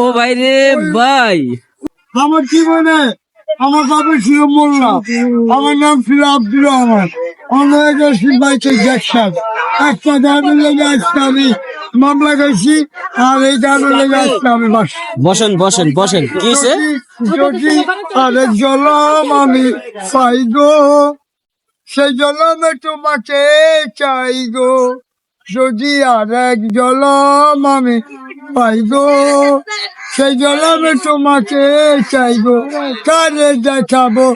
ও ভাই রে ভাই। আমার জীবনে আমার বাপের ছিল মোল্লা আমার নাম ছিল আব্দুল রহমান। অনেক গেছি বাইকে জ্যাকসান। একটা গানের লেগে আসতে আমি মামলা গেছি আর এই লেগে আসতে আমি বসেন বসেন বসেন। কি যদি আরেক জলম আমি পাই গো সেই জলমে তোমাকে চাই গো। যদি আরেক জলম আমি পাই গো। সেই জলমে তোমাকে চাই গো। কারে দেখাবো?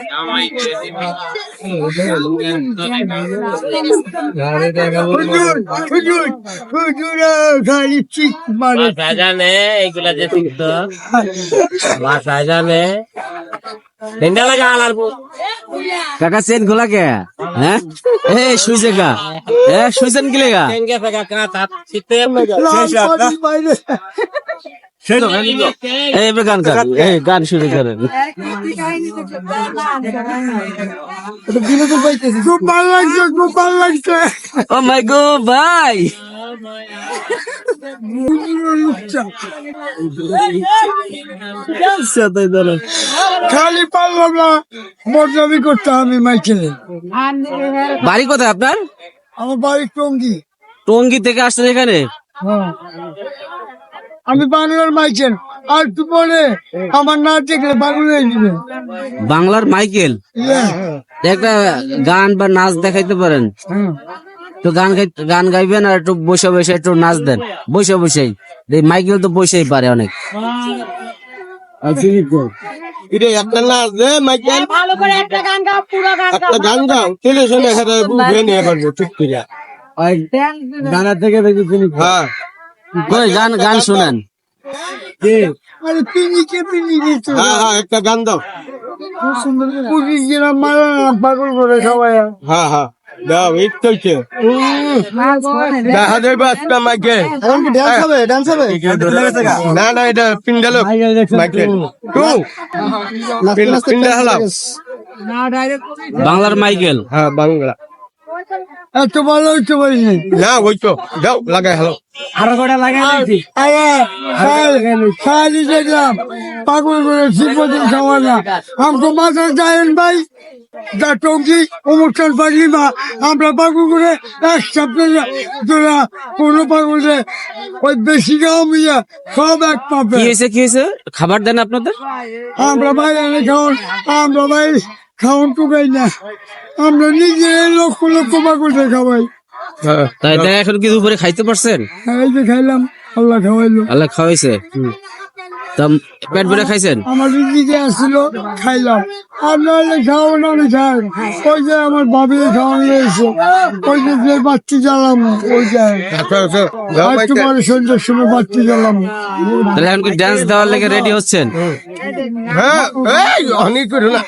খালি চিক মারে। জানে এইগুলা যে শিখতো ভাষা জানে তিনটা লাগা আলার কাকা চেন খোলা কে হ্যাঁ এ শুইছে কা এ শুইছেন কি লেগা কেঙ্গে ফেকা কাঁথা শীতে লাল পানি বাইরে এই এবার গান গান এই গান শুরু করেন খুব ভালো লাগছে খুব ভালো লাগছে ও মাই গো ভাই খালি পারলাম না করতে আমি মাইকেলে বাড়ি কোথায় আপনার আমার বাড়ি টঙ্গি টঙ্গি থেকে আসছেন এখানে আমি বাংলার মাইকেল আর একটু পরে আমার না দেখলে বাংলা বাংলার মাইকেল একটা গান বা নাচ দেখাইতে পারেন তো গান গাই গান গাইবেন আর একটু বসে বসে একটু নাচ দেন। বসে বসেই। এই মাইকেল তো বসেই পারে অনেক। এটা একটা নাচ দে মাইকেল ভালো করে একটা গান গাও পুরো গান একটা গান গাও। টেলিভিশনে এখানে বুঝে নিয়ে পারব চুপ করিয়া। গানা থেকে দেখি হ্যাঁ। কই গান গান শুনেন। আরে হ্যাঁ হ্যাঁ একটা গান দাও। পুলিশ যেন মারা পাগল করে সবাই। হ্যাঁ হ্যাঁ। দাও চলছে দেখা যাবে একটা মাইকেল ডান্স হবে? ডান্স হবে? না না এটা পিন্ডালো মাইকেল টু পিন্ডা হালাও বাংলার মাইকেল হ্যাঁ বাংলা। এত ভালো হইতে পারিনি না ওই তো যাও লাগাই হ্যালো। আরও কটা লাগাই খালি দেখলাম পাগল করে শিবদিন খাওয়া না। আমাকে মাথা যায়েন ভাই। যা টঙ্কি অনুষ্ঠান পাগলি বা আমরা পাগল করে এক সপ্তাহে তোরা কোনো পাগলে ওই বেশি মিয়া সব এক পাবে কি হয়েছে কি হয়েছে? খাবার দেন আপনাদের? আমরা ভাই খাওয়ান আমরা ভাই খাওয়ান টুকাই না। আমরা নিজের লক্ষ লক্ষ পাগলে খাওয়াই। হ্যাঁ। তাই তাই এখন কি দুপুরে খাইতে পারছেন? এই যে খাইলাম আল্লাহ খাওয়াইলো। আল্লাহ খাওয়াইছে। তা পেট ভরে খাইছেন? আমাদের দিকে আসছিল খাইলাম। আর নাহলে খাওয়াবো না আমি খাই ওই যে আমার বাবির খাওয়ানো রয়েছে ওই যে যে বাচ্চা জ্বালাম ওই যে। একটু পরে সন্ধ্যের সময় বাচ্চা জ্বালাম। তাহলে এখন কি ডান্স দেওয়ার লেগে রেডি হচ্ছেন? হ্যাঁ এই অনেক না।